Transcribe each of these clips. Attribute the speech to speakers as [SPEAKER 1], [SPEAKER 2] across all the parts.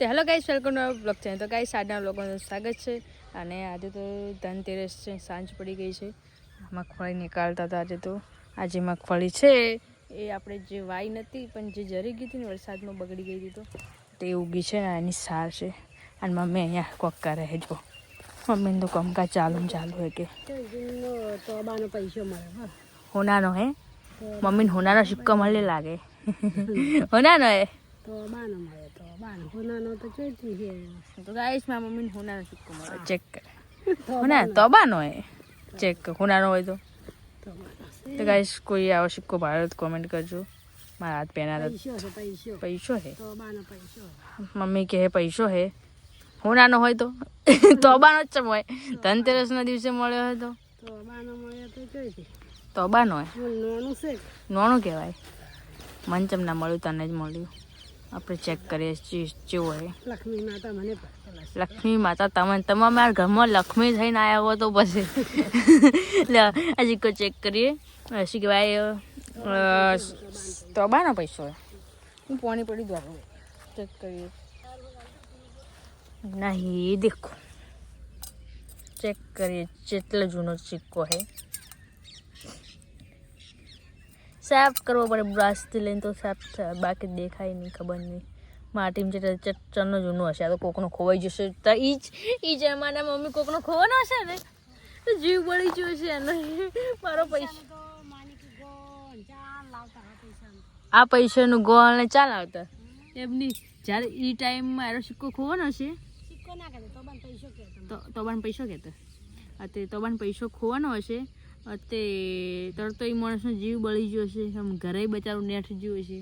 [SPEAKER 1] તો hello guys welcome to blog છે તો ગાઈસ આજના લોકોનું સ્વાગત છે. અને આજે તો ધનતેરસ છે સાંજ પડી ગઈ છે. મગફળી નીકાળતા હતા આજે તો. આજે મગફળી છે. એ આપણે જે વાઈ નથી પણ જે જરી ગઈ હતી ને વરસાદમાં બગડી ગઈ હતી તો તે ઉગી છે ને એની સાર છે. અને મમ્મી અહીંયા કોક્કા રહે જો. મમ્મીને તો કમકા ચાલુ ને ચાલુ હે કે.
[SPEAKER 2] તોબાનો પૈસો મળે
[SPEAKER 1] હોનાનો હે? મમ્મીને હોનાનો સિક્કો મળે લાગે. હોનાનો હે?
[SPEAKER 2] મળે હોનાનો તો છે.
[SPEAKER 1] તો ગાઈસ મારા મમ્મીને હોનાનો સિક્કો મળે. ચેક કરે. હોના હે ચેક હોનાનો હોય તો. તો ગાઈસ કોઈ આવો સિક્કો ભાડે તો કોમેન્ટ કરજો. મારા હાથ પહેના
[SPEAKER 2] પૈસો
[SPEAKER 1] હે મમ્મી કહે પૈસો હે હોનાનો હોય તો. તોબાનો જ ચમ હોય. ધનતેરસના દિવસે મળ્યો હોય તો.
[SPEAKER 2] તોબાનો તો
[SPEAKER 1] હોય.
[SPEAKER 2] નાનું
[SPEAKER 1] કહેવાય મન ચમ ના મળ્યું તને જ મળ્યું. આપણે ચેક કરીએ ચી- કેવો હે
[SPEAKER 2] લક્ષ્મી માતા મને
[SPEAKER 1] લક્ષ્મી માતા તમે તમે મારા ઘરમાં લક્ષ્મી થઈને આવ્યા હો તો પછી. હજી કોઈ ચેક કરીએ? શું કહેવાય તો તોબાનો પૈસો હું પાણી પડી દો ચેક કરીએ. નહીં દેખો. ચેક કરીએ જેટલો જૂનો સિક્કો હે. સાફ કરવો પડે બ્રાશથી લઈને તો સાફ થાય બાકી દેખાય નહીં ખબર નહીં. માટીમાં જે ચટ્ટરનો જૂનો હશે આ તો કોકનો ખોવાઈ જશે. તો એ જ એ જ અમારા મમ્મી કોકનો ખોવાનો હશે ને? તો જીવ બળી ગયો છે એનો. મારો પૈસા
[SPEAKER 2] તો
[SPEAKER 1] આ પૈસાનું ગોળ ને ચાલ આવતા એમની જ્યારે એ ટાઈમમાં મારો સિક્કો ખોવાનો
[SPEAKER 2] ના કરે તોબાનો પૈસો કે
[SPEAKER 1] તો તોબાન પૈસો કહેતા. તે તોબાન પૈસો ખોવાનો હશે. તે તરતો એ માણસનો જીવ બળી ગયો છે. આમ ઘરે બચારું નેઠ ગયું હશે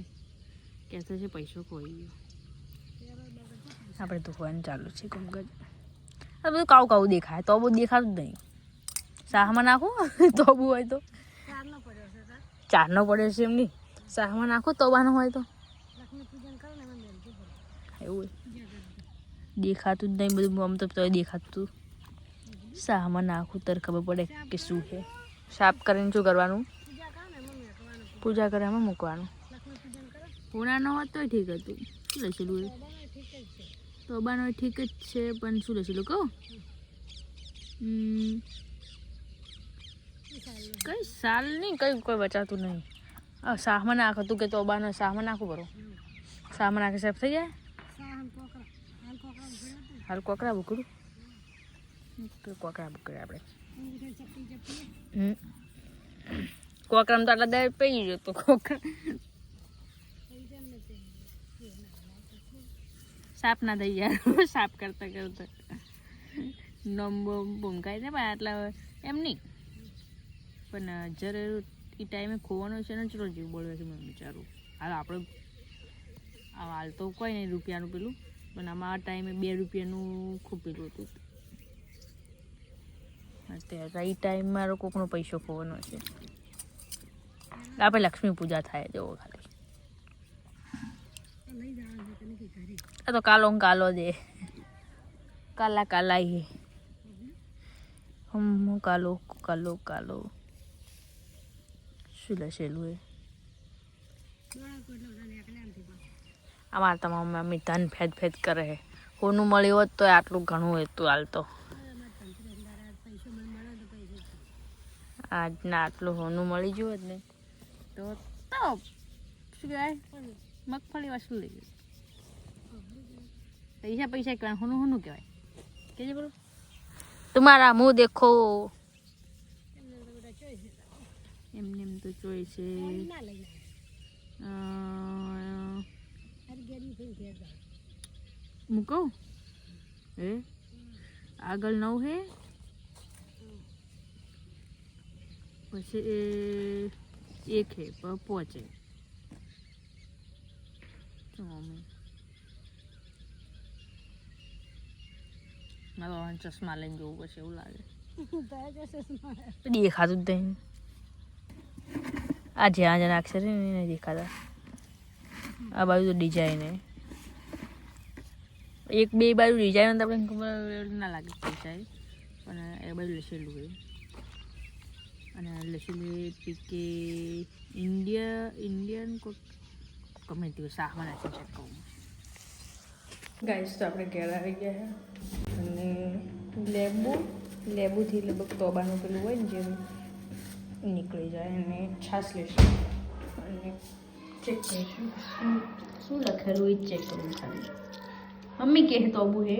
[SPEAKER 1] કહેતો છે પૈસો ખોઈ ગયો. આપણે દુકાન ચાલુ છે કમગજ આ બધું કાવ કાવું દેખાય. તો બહુ દેખાતું જ નહીં. શાહમાં નાખો. તો બહુ હોય તો.
[SPEAKER 2] ચારનો પડ્યો છે
[SPEAKER 1] છે એમની શાહમાં નાખો હોય તો
[SPEAKER 2] લક્ષ્મી પૂજન કરે ને એમાં મેલતું પડે
[SPEAKER 1] એવું દેખાતું જ નહીં બધું. આમ તો દેખાતું. શાહમાં નાખું, તર ખબર પડે કે શું છે. સાફ કરીને શું કરવાનું?
[SPEAKER 2] પૂજા કરે એમાં મેકવાનું. લક્ષ્મી પૂજન
[SPEAKER 1] હોત તોય ઠીક હતું. શું લખેલું એ
[SPEAKER 2] તોબાનો ઠીક જ છે,
[SPEAKER 1] પણ શું લખેલું કહું? કઈ સાલ નહીં, કઈ કોઈ બચાતું નહીં. આ શાહમાં નાખ હતું કે તોબાનો શાહમાં નાખું બરો શાહમાં નાખે સાફ થઈ જાય?
[SPEAKER 2] હાલ કોકરા
[SPEAKER 1] બુકડું. કોકરા બુકડે આપણે. કોકરામાં તો આટલા દર પી ગયો તો કોકર.
[SPEAKER 2] સાપ ના
[SPEAKER 1] થઈ ગયા સાફ કરતા કરતા નંબો ભૂંકાય છે, પણ આટલા એમ નહીં. પણ જ્યારે એ ટાઈમે ખોવાનો છે ને, ચલો જીવ બોલવે છે, મેં વિચારું. હાલ આપણે હાલ તો કોઈ નહીં, રૂપિયાનું પેલું. પણ આમાં આ ટાઈમે બે રૂપિયાનું ખૂબ પેલું હતું. અત્યારે એ ટાઈમ મારો કોકનો પૈસો ખોવાનો છે. આપણે લક્ષ્મી પૂજા થાય જવો ખાલી. આ તો કાલો કાલો દે કાલા કાલા હમ કાલો કાલો કાલો. શું લખેલું એ અમારે તમારા મમ્મી ધન ફેદ ફેદ કરે હોનું મળ્યું હોત તો આટલું ઘણું હતું હાલ તો
[SPEAKER 2] પૈસો મને મળે તો પૈસો
[SPEAKER 1] આજના આટલું હોનું મળી ગયું જ ને તો તો, શું કહેવાય? મગફળી વસૂલ લઈ ગયું પૈસા પૈસા કહેવાય, હોનું હોનું કહેવાય. કેજે બોલો. તમારા મું દેખો.
[SPEAKER 2] એમને
[SPEAKER 1] એમ તો જોઈ છે. મૂકો હે? આગળ નવ હે? પછી એ એક હે પ- પોચે. શું મમ્મી મારે હવે ચશ્મા લઈને જોવું પડશે એવું લાગે.
[SPEAKER 2] તારા ચશ્મા
[SPEAKER 1] દેખાતું જ નહીં. આ જ્યાં જ્યાં અક્ષર છે ને એ નહીં દેખાતા. આ બાજુ તો ડિઝાઇન હે. એક બે બાજુ ડિઝાઇન તો આપણે ખબર ના લાગે પૈસા એ પણ એ બાજુ લખેલું હોય. અને લખેલું એ પીકે ઇન્ડિયા, ઇન્ડિયન કોક ગમે તેવું શાકમાં નાખી કહું. ગાઈસ તો આપણે ઘેર આવી ગયા અને લેબુ, લેબુથી લગભગ તોબાનું પેલું હોય ને જે નીકળી જાય અને છાશ લેશું. અને ચેક કરીશું. શું શું લખેલું એ ચેક કરવું ખાલી. મમ્મી કહે તોબુ હે.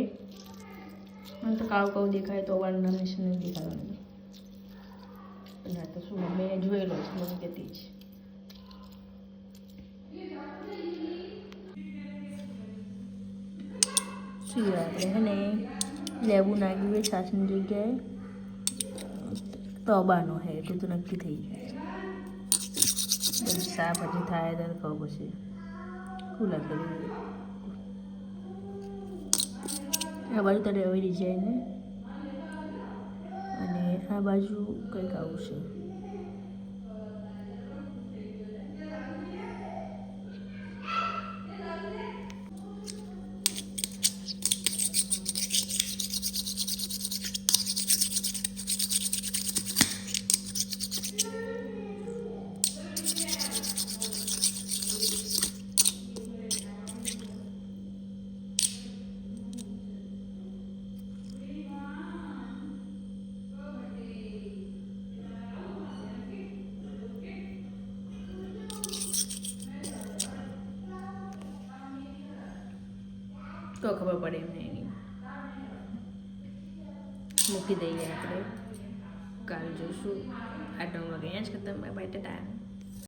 [SPEAKER 1] મને તો કાવ કાવ દેખાય, તોબાનું નામ નિશાન નથી દેખાવાનું ના, તો શું, મેં જોયેલો છે, મને કહેતી જ શું આપણે લેબુ નાખ્યું હોય છાશની જગ્યાએ. તોબાનો હે, એટલું તો નક્કી થઈ જાય. સાફ પછી થાય ત્યારે ખબર પછી શું છે? આ બાજુ તારે આવી ડિઝાઇન ને. આ બાજુ કંઈક આવું છે. તો ખબર પડે એમને એની. મૂકી દઈએ આપણે. કાલ જોઈશું નવ વાગે. અહીંયા જ ખતમ. Bye bye